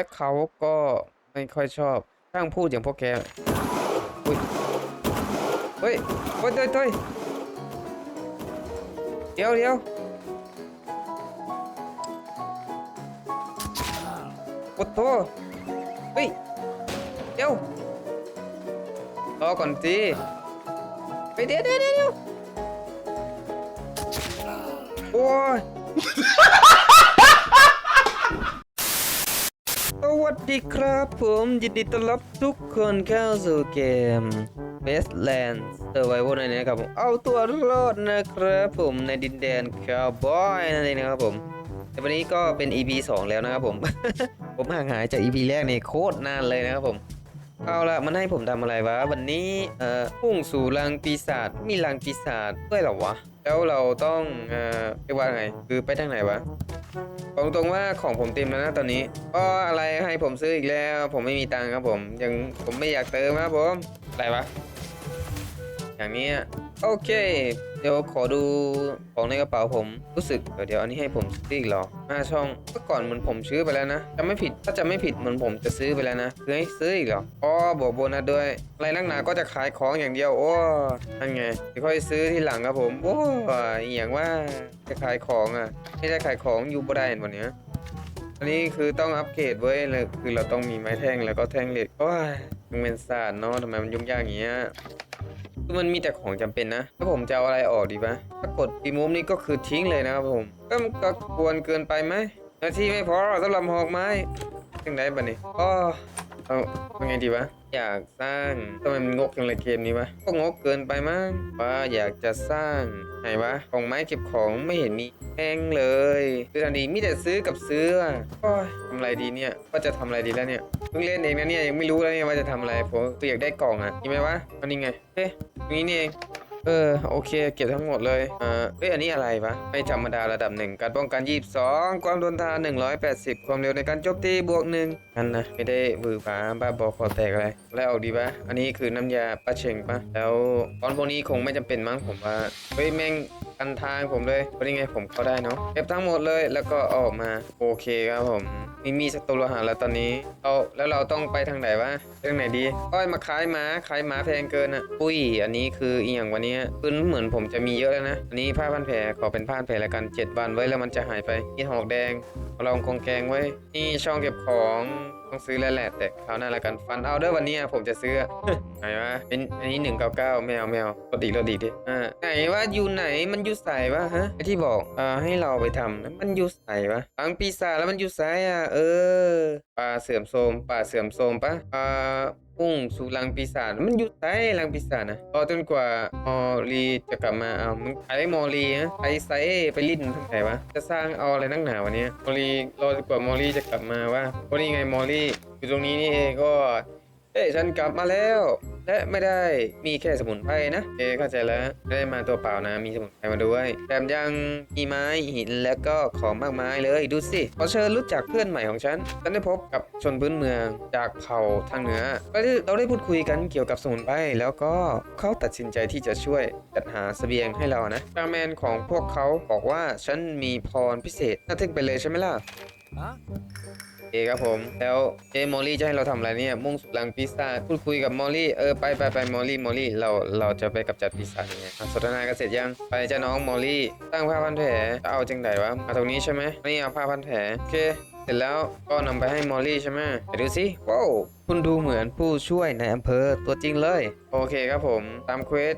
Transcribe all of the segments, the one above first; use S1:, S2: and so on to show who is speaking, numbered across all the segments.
S1: และเขาก็ไม่ค่อยชอบช่างพูดอย่างพวกแกอุ้ยเฮ้ยเฮ้ยเฮ้ยเฮ้ยเดี๋ยวเดี๋ยวโอ้โหเฮ้ยเดี๋ยวรอก่อนสิไปเดี๋ยวเดี๋ยวเดี๋ยวเดี๋ยวโอ้ย สวัส ดีครับผมยินดีต้อนรับทุกคนเข้าสู่เกม Bestland Survival นั่นเองนะครับผมเอาตัวรอดนะครับผมในดินแดนคาวบอยนั่นเองนะครับผมแต่วันนี้ก็เป็น EP 2 แล้วนะครับผม ผมห่างหายจาก EP แรกในโคตรนานเลยนะครับผม เอาละมันให้ผมทำอะไรวะ วันนี้เอ่อพุ่งสู่รังปีศาจมีรังปีศาจด้วยเหรอวะ แล้วเราต้องเอ่อเรียกว่าไงคือไปทางไหนวะ บอกตรงว่าของผมเต็มแล้วนะตอนนี้ก็อะไรให้ผมซื้ออีกแล้ว ผมไม่มีตังค์ครับผม ยังผมไม่อยากเติมครับผม อะไรวะ อย่างนี้อะ โอเค เดี๋ยวขอดูของในกระเป๋าผมรู้สึกเดี๋ยวอันนี้ให้ผมซื้ออีกหรอห้าช่องเมื่อก่อนเหมือนผมซื้อไปแล้วนะจะไม่ผิดถ้าจะไม่ผิดเหมือนผมจะซื้อไปแล้วนะคือให้ซื้ออีกหรออ๋อบวกโบนัสด้วยอะไรนักหนาก็จะขายของอย่างเดียวโอ้นั่นไงเดี๋ยวค่อยซื้อที่หลังครับผมโอ้อย่างว่าจะขายของอะไม่ได้ขายของอยู่บ่ได้เห็นวันนี้ยอันนี้คือต้องอัปเกรดเว้ยเลยคือเราต้องมีไม้แท่งแล้วก็แท่งเหล็กโอ้ยมันเป็นศาสตร์เนาะทำไมมันยุ่งยากอย่างเงี้ย คือมันมีแต่ของจำเป็นนะถ้าผมจะเอาอะไรออกดีปะถ้ากดปีมุมนี่ก็คือทิ้งเลยนะครับผมก็มันก็ควรเกินไปไหมหน้าที่ไม่พอสำหรับหอกไม้ยังไงบ้านี่อ๋อ เอาเป็นไงดีวะ อยากสร้างทำไมมันงกจังเลยเกมนี้วะ ก็งกเกินไปมั้งว่าอยากจะสร้างไหนวะ ของไม้เก็บของไม่เห็นมีแพงเลยคือทันทีมีแต่ซื้อกับซื้ออะโอ้ยทำอะไรดีเนี่ยว่าจะทำอะไรดีแล้วเนี่ยเพิ่งเล่นเองนะเนี่ยยังไม่รู้แล้วเนี่ยว่าจะทำอะไรผมตัวอยากได้กล่องอะยังไหมวะมันยังไงเฮ้ยตรงนี้นี่เอง เออโอเค เก็บทั้งหมดเลยอ่าเอ้ยอันนี้อะไรวะไม่ธรรมดาระดับหนึ่งการป้องกัน 22 ความทนทาน180 ความเร็วในการโจมตีบวกหนึ่งนั่นนะไม่ได้บือผาบ้าบอคอแตกอะไรแล้วออกดีปะอันนี้คือน้ำยาปลาเชงปะแล้วตอนพวกนี้คงไม่จำเป็นมั้งผมว่าเฮ้ยแม่ง กันทางผมเลยวันนี้ไงผมเข้าได้เนาะเก็บทั้งหมดเลยแล้วก็ออกมาโอเคครับผมมีมีสกตัวโลหะแล้วตอนนี้เอาแล้วเราต้องไปทางไหนวะทางไหนดีก้อยมาขายหมาขายหมาแพงเกินอะอุ้ยอันนี้คืออีอย่างวันนี้คือเหมือนผมจะมีเยอะแล้วนะอันนี้ผ้าพันแผลขอเป็นผ้าพันแผลแล้วกันเจ็ดวันไว้แล้วมันจะหายไปนี่หอกแดงเอาลองกองแกงไว้นี่ช่องเก็บของต้องซื้อแล้วแหละแต่คราวหน้าละกันฟันเอาเด้อวันนี้ผมจะซื้อ ไหนวะเป็นอันนี้หนึ่งเก้าเก้าแมวแมวรถดีรถดีดิอ่าไหนว่าอยู่ไหนมันอยู่ใส่วะฮะไอที่บอกอ่าให้เราไปทำมันอยู่ใส่วะฟังปีศาจแล้วมันอยู่ใส่อะเออป่าเสื่อมโทรมป่าเสื่อมโทรมปะอ่าพุ่งสู่รังปีศาจมันอยู่ใส่รังปีศาจนะรอจนกว่ามอลีจะกลับมาเอามึงไปมอลีนะไปไซไปลิ้นทางไหนวะจะสร้างเอาอะไรนักหนาวะเนี่ยมอลีรอจนกว่ามอลีจะกลับมาว่าวันนี้ไงมอลีอยู่ตรงนี้นี่เองก็ เอ้ยฉันกลับมาแล้ว และไม่ได้มีแค่สมุนไพรนะเอ้เข้าใจแล้วไม่ได้มาตัวเปล่านะ มีสมุนไพรมาด้วยแถมยังมีไม้หินและก็ของมากมายเลยดูสิขอเชิญรู้จักเพื่อนใหม่ของฉันฉันได้พบกับชนพื้นเมืองจากเผ่าทางเหนือเราได้พูดคุยกันเกี่ยวกับสมุนไพรแล้วก็เขาตัดสินใจที่จะช่วยจัดหาเสบียงให้เรานะชาแมนของพวกเขาบอกว่าฉันมีพรพิเศษน่าทึ่งไปเลยใช่ไหมล่ะ เคครับผม แล้วเจมอลลี่จะให้เราทำอะไรเนี่ย มุ่งสู่รังปีศาพูดคุยกับมอลลี่ เออไปไปไปมอลลี่มอลลี่ เราเราจะไปกับจัดปีศาจยังไงอะสนทนากันเสร็จยัง ไปจ้าน้องมอลลี่ ตั้งผ้าพันแผลจะเอาจังไดวะมาตรงนี้ใช่ไหมนี่เอาผ้าพันแผลโอเค เสร็จแล้วก็นำไปให้มอลลี่ใช่ไหมไปดูสิว้าวคุณดูเหมือนผู้ช่วยในอำเภอตัวจริงเลย โอเคครับผม ตามเควส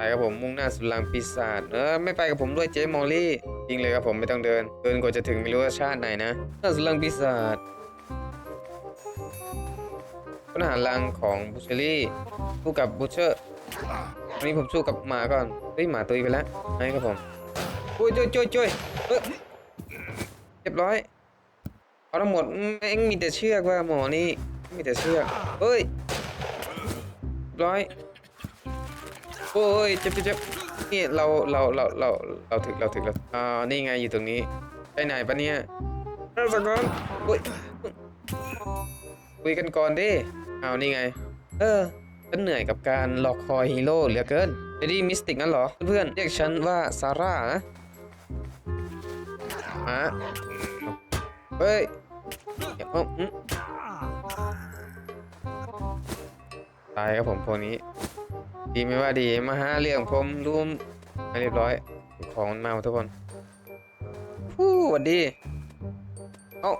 S1: ไปครับผมมุ่งหน้าสู่ลังปีศาจเออไม่ไปกับผมด้วยเจ๊มอลลี่จริงเลยครับผมไม่ต้องเดิน เดินกว่าจะถึงไม่รู้ว่าชาติไหนนะหน้าสู่ลังปีศาจปัญหาลังของบูเชอรี่สู้กับบูเชอร์วันนี้ผมสู้กับหมาก่อนเฮ้ยหมาตุยไปแล้วให้ครับผมอุ้ยจุยจุยจุยเอ้ยเรียบร้อยเอาทั้งหมดแม่งมีแต่เชือกว่าหมอนี่มีแต่เชือกเฮ้ยเรียบร้อย โอ้ยเจ็บเจ็บเจ็บนี่เราเราเราเราเราถึงเราถึงแล้วอ่านี่ไงอยู่ตรงนี้ไปไหนปะเนี่ยเอาสักก่อนโอ้ยคุยกันก่อนดิเอานี่ไง เออฉันเหนื่อยกับการรอคอยฮีโร่เหลือเกินเดดี้มิสติกนั่นเหรอ เพื่อนๆเรียกฉันว่าซาร่านะมาเฮ้ยเดี๋ยวเอ้าอืมตายครับผมพวกนี้ ดีไม่ว่าดีมาหาเรื่องผมรูมไม่เรียบร้อย ของมันมาทุกคนฟู้หวัดดีเอ้า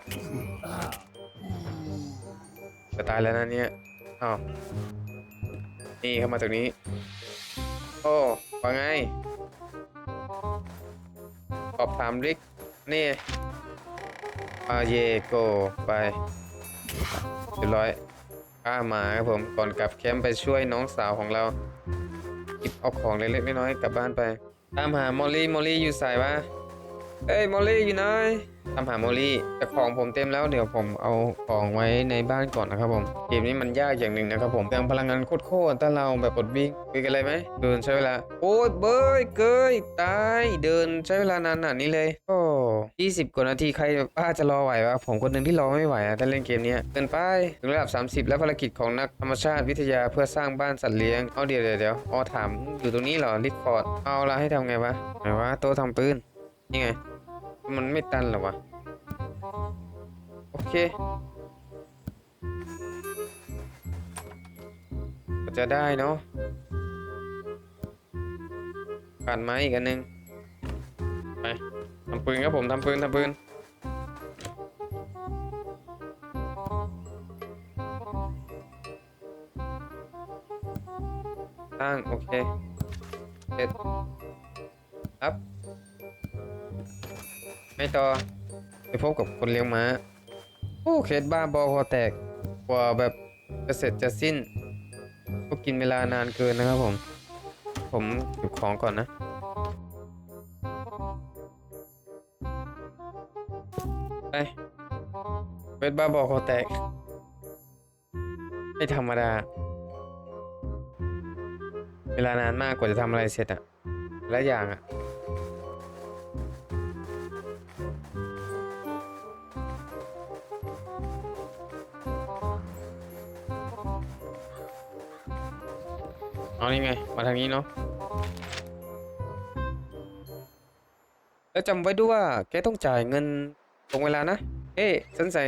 S1: จะตายแล้วนะเนี่ยเอ้านี่เข้ามาตรงนี้ โอ้ว่าไงสอบถามริกนี่อาเยโกไปเรียบร้อยข้ามาครับผมก่อนกลับแคมป์ไปช่วยน้องสาวของเรา หยิบเอาของเล็กๆน้อยๆกลับบ้านไป ตามหามอลลี่มอลลี่อยู่สายวะเอ้ยมอลลี่อยู่ไหนตามหามอลลี่แต่ของผมเต็มแล้วเดี๋ยวผมเอาของไว้ในบ้านก่อนนะครับผมเกมนี้มันยากอย่างหนึ่งนะครับผมเปลืองพลังงานโคตรๆถ้าเราแบบกดวิ่งคุยกันเลยไหมเดินใช้เวลา โอ้ยเบยเกยตายเดินใช้เวลานานขนาดนี้เลยโอ้ ยี่สิบกว่านาทีใครบ้าจะรอไหววะผมคนหนึ่งที่รอไม่ไหวอะถ้าเล่นเกมนี้เกินไปถึงระดับ 30 แล้วภารกิจของนักธรรมชาติวิทยาเพื่อสร้างบ้านสัตว์เลี้ยงเอาเดี๋ยวเดี๋ยวเอ๋อถามอยู่ตรงนี้เหรอลิคอร์ดเอาละให้ทำไงวะไหนวะโต๊ะทำปืนนี่ไงมันไม่ตันหรอวะโอเคก็จะได้เนาะขาดไม้อีกอันหนึงไป ทำปืนครับผมทำปืนทำปืนตั้งโอเคเสร็จครับไม่ต่อไปพบกับคนเลี้ยงม้าโอ้เคสบ้าบอคอแตกกว่าแบบจะเสร็จจะสิ้นก็กินเวลานานเกินนะครับผม ผมเก็บของก่อนนะ เวทบ้าบอคอแตก ไม่ธรรมดา เวลานานมากกว่าจะทำอะไรเสร็จอะและอย่างอะเอานี่ไง มาทางนี้เนาะแล้วจำไว้ด้วยว่าแกต้องจ่ายเงินตรงเวลานะ เอ๊ะฉันใส่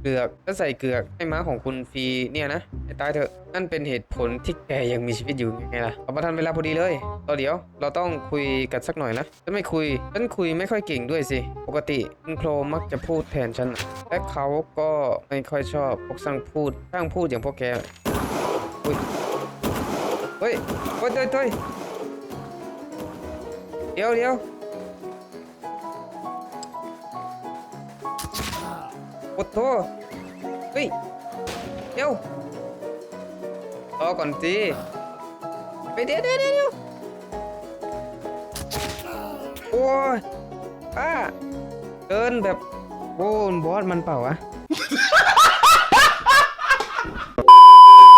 S1: เกลือกฉันใส่เกลือกให้ม้าของคุณฟรีเนี่ยนะให้ตายเถอะนั่นเป็นเหตุผลที่แกยังมีชีวิตอยู่ไงล่ะเอาประทันเวลาพอดีเลยตอเดี๋ยว เราต้องคุยกันสักหน่อยนะฉันไม่คุยฉันคุยไม่ค่อยเก่งด้วยสิ ปกติคุณโครมักจะพูดแทนฉันและเขาก็ไม่ค่อยชอบพวกสร้างพูดสร้างพูดอย่างพวกแกอุ้ยเฮ้ยเฮ้ยเฮ้ยเดี๋ยวเดี๋ยว โอ้โหเฮ้ยเดี๋ยวรอก่อนสิไปเดี๋ยวเดี๋ยวเดี๋ยวโอ้ยป้าเดินแบบโอ้บอสมันเปล่าวะ